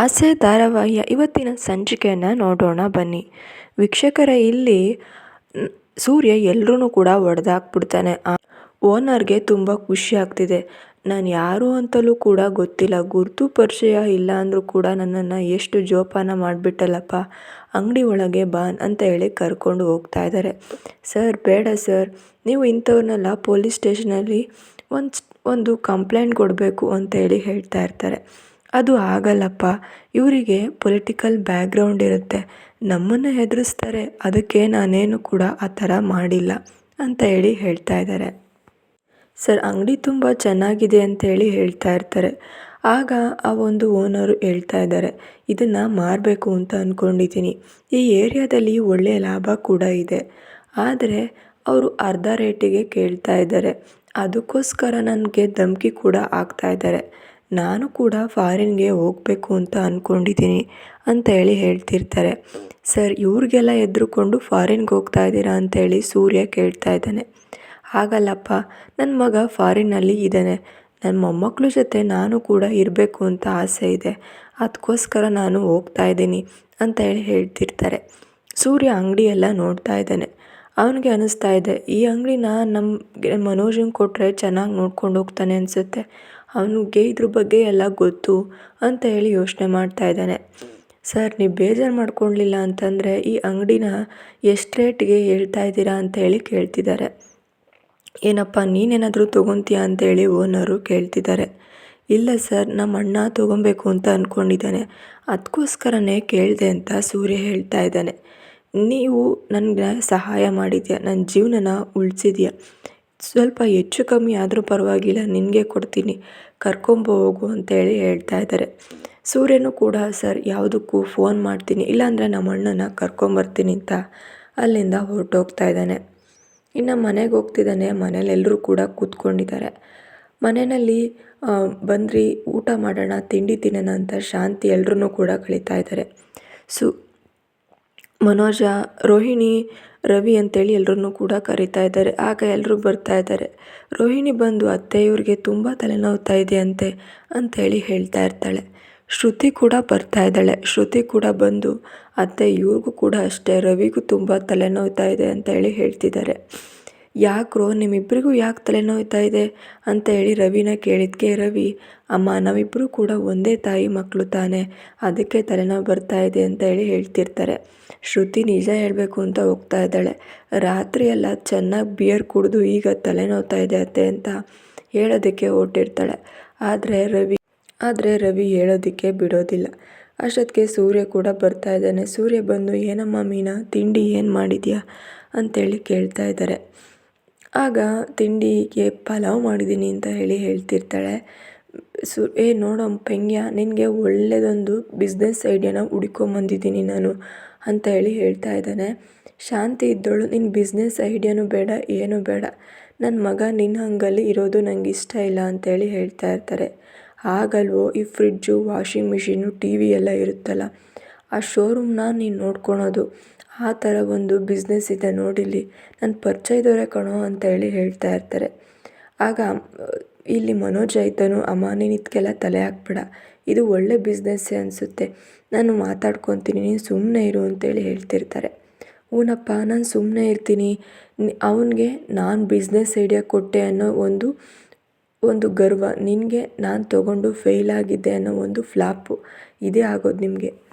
ಆಸೆ ಧಾರಾವಾಹಿಯ ಇವತ್ತಿನ ಸಂಚಿಕೆಯನ್ನು ನೋಡೋಣ ಬನ್ನಿ. ವೀಕ್ಷಕರ, ಇಲ್ಲಿ ಸೂರ್ಯ ಎಲ್ಲರೂ ಕೂಡ ಒಡೆದಾಕ್ಬಿಡ್ತಾನೆ. ಓನರ್ಗೆ ತುಂಬ ಖುಷಿ ಆಗ್ತಿದೆ. ನಾನು ಯಾರು ಅಂತಲೂ ಕೂಡ ಗೊತ್ತಿಲ್ಲ. ಗುರುತು ಪರಿಚಯ ಇಲ್ಲ ಅಂದರೂ ಕೂಡ ನನ್ನನ್ನು ಎಷ್ಟು ಜೋಪಾನ ಮಾಡಿಬಿಟ್ಟಲ್ಲಪ್ಪ. ಅಂಗಡಿ ಒಳಗೆ ಬಾನ್ ಅಂತ ಹೇಳಿ ಕರ್ಕೊಂಡು ಹೋಗ್ತಾ ಇದ್ದಾರೆ. ಸರ್, ಬೇಡ ಸರ್. ನೀವು ಇಂಥವ್ರನ್ನೆಲ್ಲ ಪೊಲೀಸ್ ಸ್ಟೇಷನಲ್ಲಿ ಒಂದು ಒಂದು ಕಂಪ್ಲೇಂಟ್ ಕೊಡಬೇಕು ಅಂತ ಹೇಳಿ ಹೇಳ್ತಾ ಇರ್ತಾರೆ. ಅದು ಆಗಲ್ಲಪ್ಪ. ಇವರಿಗೆ ಪೊಲಿಟಿಕಲ್ ಬ್ಯಾಕ್ಗ್ರೌಂಡ್ ಇರುತ್ತೆ. ನಮ್ಮನ್ನು ಹೆದರಿಸ್ತಾರೆ. ಅದಕ್ಕೆ ನಾನೇನು ಕೂಡ ಆ ಥರ ಮಾಡಿಲ್ಲ ಅಂತ ಹೇಳಿ ಹೇಳ್ತಾ ಇದ್ದಾರೆ. ಸರ್, ಅಂಗಡಿ ತುಂಬ ಚೆನ್ನಾಗಿದೆ ಅಂತ ಹೇಳಿ ಹೇಳ್ತಾ ಇರ್ತಾರೆ. ಆಗ ಆ ಒಂದು ಓನರು ಹೇಳ್ತಾ ಇದ್ದಾರೆ, ಇದನ್ನು ಮಾರಬೇಕು ಅಂತ ಅಂದ್ಕೊಂಡಿದ್ದೀನಿ ಈ ಏರಿಯಾದಲ್ಲಿ ಒಳ್ಳೆಯ ಲಾಭ ಕೂಡ ಇದೆ. ಆದರೆ ಅವರು ಅರ್ಧ ರೇಟಿಗೆ ಕೇಳ್ತಾ ಇದ್ದಾರೆ. ಅದಕ್ಕೋಸ್ಕರ ನನಗೆ ಧಮಕಿ ಕೂಡ ಆಗ್ತಾ ಇದ್ದಾರೆ. ನಾನು ಕೂಡ ಫಾರಿನ್ಗೆ ಹೋಗಬೇಕು ಅಂತ ಅಂದ್ಕೊಂಡಿದ್ದೀನಿ ಅಂತ ಹೇಳಿ ಹೇಳ್ತಿರ್ತಾರೆ. ಸರ್, ಇವ್ರಿಗೆಲ್ಲ ಎದ್ರುಕೊಂಡು ಫಾರಿನ್ಗೆ ಹೋಗ್ತಾ ಇದ್ದೀರಾ ಅಂತೇಳಿ ಸೂರ್ಯ ಕೇಳ್ತಾ ಇದ್ದಾನೆ. ಹಾಗಲ್ಲಪ್ಪ ನನ್ನ ಮಗ ಫಾರಿನ್ನಲ್ಲಿ ಇದ್ದಾನೆ. ನನ್ನ ಮೊಮ್ಮಕ್ಕಳ ಜೊತೆ ನಾನು ಕೂಡ ಇರಬೇಕು ಅಂತ ಆಸೆ ಇದೆ. ಅದಕ್ಕೋಸ್ಕರ ನಾನು ಹೋಗ್ತಾ ಇದ್ದೀನಿ ಅಂತ ಹೇಳಿ ಹೇಳ್ತಿರ್ತಾರೆ. ಸೂರ್ಯ ಅಂಗಡಿಯೆಲ್ಲ ನೋಡ್ತಾ ಇದ್ದಾನೆ. ಅವನಿಗೆ ಅನ್ನಿಸ್ತಾ ಇದೆ, ಈ ಅಂಗಡಿನ ನಮಗೆ ಮನೋಜಂಗೆ ಕೊಟ್ಟರೆ ಚೆನ್ನಾಗಿ ನೋಡ್ಕೊಂಡು ಹೋಗ್ತಾನೆ ಅನಿಸುತ್ತೆ. ಅವನಿಗೆ ಇದ್ರ ಬಗ್ಗೆ ಎಲ್ಲ ಗೊತ್ತು ಅಂತ ಹೇಳಿ ಯೋಚನೆ ಮಾಡ್ತಾ ಇದ್ದಾನೆ. ಸರ್, ನೀವು ಬೇಜಾರು ಮಾಡ್ಕೊಳ್ಲಿಲ್ಲ ಅಂತಂದರೆ ಈ ಅಂಗಡಿನ ಎಷ್ಟು ರೇಟ್ಗೆ ಹೇಳ್ತಾ ಇದ್ದೀರಾ ಅಂತ ಹೇಳಿ ಕೇಳ್ತಿದ್ದಾರೆ. ಏನಪ್ಪ, ನೀನೇನಾದರೂ ತೊಗೊತೀಯಾ ಅಂತೇಳಿ ಓನರು ಕೇಳ್ತಿದ್ದಾರೆ. ಇಲ್ಲ ಸರ್, ನಮ್ಮ ಅಣ್ಣ ತೊಗೊಬೇಕು ಅಂತ ಅಂದ್ಕೊಂಡಿದ್ದಾನೆ ಅದಕ್ಕೋಸ್ಕರನೇ ಕೇಳಿದೆ ಅಂತ ಸೂರ್ಯ ಹೇಳ್ತಾ ಇದ್ದಾನೆ. ನೀವು ನನಗೆ ಸಹಾಯ ಮಾಡಿದ್ಯಾ? ನನ್ನ ಜೀವನನ ಉಳಿಸಿದ್ಯಾ? ಸ್ವಲ್ಪ ಹೆಚ್ಚು ಕಮ್ಮಿ ಆದರೂ ಪರವಾಗಿಲ್ಲ, ನಿನಗೆ ಕೊಡ್ತೀನಿ, ಕರ್ಕೊಂಬ ಹೋಗು ಅಂತೇಳಿ ಹೇಳ್ತಾ ಇದ್ದಾರೆ. ಸೂರ್ಯನು ಕೂಡ, ಸರ್, ಯಾವುದಕ್ಕೂ ಫೋನ್ ಮಾಡ್ತೀನಿ, ಇಲ್ಲಾಂದರೆ ನಮ್ಮ ಅಣ್ಣನ ಕರ್ಕೊಂಬರ್ತೀನಿ ಅಂತ ಅಲ್ಲಿಂದ ಹೊರಟೋಗ್ತಾ ಇದ್ದಾನೆ. ಇನ್ನು ಮನೆಗೆ ಹೋಗ್ತಿದ್ದಾನೆ, ಮನೇಲಿ ಎಲ್ಲರೂ ಕೂಡ ಕೂತ್ಕೊಂಡಿದ್ದಾರೆ. ಮನೆಯಲ್ಲಿ ಬಂದ್ರಿ, ಊಟ ಮಾಡೋಣ, ತಿಂಡಿ ತಿನ್ನೋಣ ಅಂತ ಶಾಂತಿ ಎಲ್ಲರೂ ಕೂಡ ಕಳೀತಾ ಇದ್ದಾರೆ. ಸು ಮನೋಜ, ರೋಹಿಣಿ, ರವಿ ಅಂತೇಳಿ ಎಲ್ಲರನ್ನೂ ಕೂಡ ಕರೀತಾ ಇದ್ದಾರೆ. ಆಗ ಎಲ್ಲರೂ ಬರ್ತಾ ಇದ್ದಾರೆ. ರೋಹಿಣಿ ಬಂದು, ಅತ್ತೆ, ಇವ್ರಿಗೆ ತುಂಬ ತಲೆನೋವ್ತಾ ಇದೆ ಅಂತೆ ಅಂತೇಳಿ ಹೇಳ್ತಾ ಇರ್ತಾಳೆ. ಶ್ರುತಿ ಕೂಡ ಬರ್ತಾ ಇದ್ದಾಳೆ. ಶ್ರುತಿ ಕೂಡ ಬಂದು, ಅತ್ತೆ, ಇವ್ರಿಗೂ ಕೂಡ ಅಷ್ಟೇ, ರವಿಗೂ ತುಂಬ ತಲೆನೋವ್ತಾ ಇದೆ ಅಂತೇಳಿ ಹೇಳ್ತಿದ್ದಾರೆ. ಯಾಕ್ರೋ ನಿಮ್ಮಿಬ್ಬರಿಗೂ ಯಾಕೆ ತಲೆನೋಯ್ತಾ ಇದೆ ಅಂತ ಹೇಳಿ ರವಿನ ಕೇಳಿದ್ಕೆ ರವಿ, ಅಮ್ಮ ನಾವಿಬ್ಬರೂ ಕೂಡ ಒಂದೇ ತಾಯಿ ಮಕ್ಕಳು ತಾನೆ, ಅದಕ್ಕೆ ತಲೆನೋವು ಬರ್ತಾ ಇದೆ ಅಂತ ಹೇಳಿ ಹೇಳ್ತಿರ್ತಾರೆ. ಶ್ರುತಿ ನಿಜ ಹೇಳಬೇಕು ಅಂತ ಹೋಗ್ತಾ ಇದ್ದಾಳೆ. ರಾತ್ರಿ ಎಲ್ಲ ಚೆನ್ನಾಗಿ ಬಿಯರ್ ಕುಡಿದು ಈಗ ತಲೆನೋವ್ತಾ ಇದೆ ಅತ್ತೆ ಅಂತ ಹೇಳೋದಕ್ಕೆ ಹೊರಟಿರ್ತಾಳೆ. ಆದರೆ ರವಿ ಆದರೆ ರವಿ ಹೇಳೋದಕ್ಕೆ ಬಿಡೋದಿಲ್ಲ. ಅಷ್ಟೊತ್ತಿಗೆ ಸೂರ್ಯ ಕೂಡ ಬರ್ತಾ ಇದ್ದಾನೆ. ಸೂರ್ಯ ಬಂದು, ಏನಮ್ಮ ಮೀನಾ, ತಿಂಡಿ ಏನು ಮಾಡಿದ್ಯಾ? ಅಂತೇಳಿ ಕೇಳ್ತಾ ಇದ್ದಾರೆ. ಆಗ ತಿಂಡಿಗೆ ಪಲಾವ್ ಮಾಡಿದ್ದೀನಿ ಅಂತ ಹೇಳಿ ಹೇಳ್ತಿರ್ತಾಳೆ. ಸು, ಏ ನೋಡೋ ಪೆಂಗ್ಯ, ನಿನಗೆ ಒಳ್ಳೆಯದೊಂದು ಬಿಸ್ನೆಸ್ ಐಡಿಯಾನ ಹುಡ್ಕೊಂಬಂದಿದ್ದೀನಿ ನಾನು ಅಂತ ಹೇಳಿ ಹೇಳ್ತಾ ಇದ್ದಾನೆ. ಶಾಂತಿ ಇದ್ದೋಳು ನಿನ್ನ ಬಿಸ್ನೆಸ್ ಐಡಿಯಾನೂ ಬೇಡ, ಏನೂ ಬೇಡ. ನನ್ನ ಮಗ ನಿನ್ನ ಹಂಗಲ್ಲಿ ಇರೋದು ನಂಗೆ ಇಷ್ಟ ಇಲ್ಲ ಅಂತೇಳಿ ಹೇಳ್ತಾ ಇರ್ತಾರೆ. ಆಗಲ್ವೋ ಈ fridge washing machine T V ಎಲ್ಲ ಇರುತ್ತಲ್ಲ, ಆ ಶೋರೂಮ್ನ ನೀನು ನೋಡ್ಕೊಳೋದು. ಆ ಥರ ಒಂದು ಬಿಸ್ನೆಸ್ ಇದೆ ನೋಡಿಲ್ಲಿ. ನನ್ನ ಪರಿಚಯದವರೇ ಕಣೋ ಅಂತ ಹೇಳಿ ಹೇಳ್ತಾ ಇರ್ತಾರೆ. ಆಗ, ಇಲ್ಲಿ ಮನೋಜ್ ಆಯ್ತನು ಅಮ್ಮ ನೀನು ಇದಕ್ಕೆಲ್ಲ ತಲೆ ಹಾಕ್ಬೇಡ. ಇದು ಒಳ್ಳೆ ಬಿಸ್ನೆಸ್ಸೇ ಅನಿಸುತ್ತೆ. ನಾನು ಮಾತಾಡ್ಕೊತೀನಿ, ನೀನು ಸುಮ್ಮನೆ ಇರು ಅಂತೇಳಿ ಹೇಳ್ತಿರ್ತಾರೆ. ಹೂನಪ್ಪ ನಾನು ಸುಮ್ಮನೆ ಇರ್ತೀನಿ. ಅವನಿಗೆ ನಾನು ಬಿಸ್ನೆಸ್ ಐಡಿಯಾ ಕೊಟ್ಟೆ ಅನ್ನೋ ಒಂದು ಒಂದು ಗರ್ವ. ನಿನಗೆ ನಾನು ತಗೊಂಡು ಫೇಲ್ ಆಗಿದ್ದೆ ಅನ್ನೋ ಒಂದು ಫ್ಲಾಪು ಇದೇ ಆಗೋದು ನಿಮಗೆ.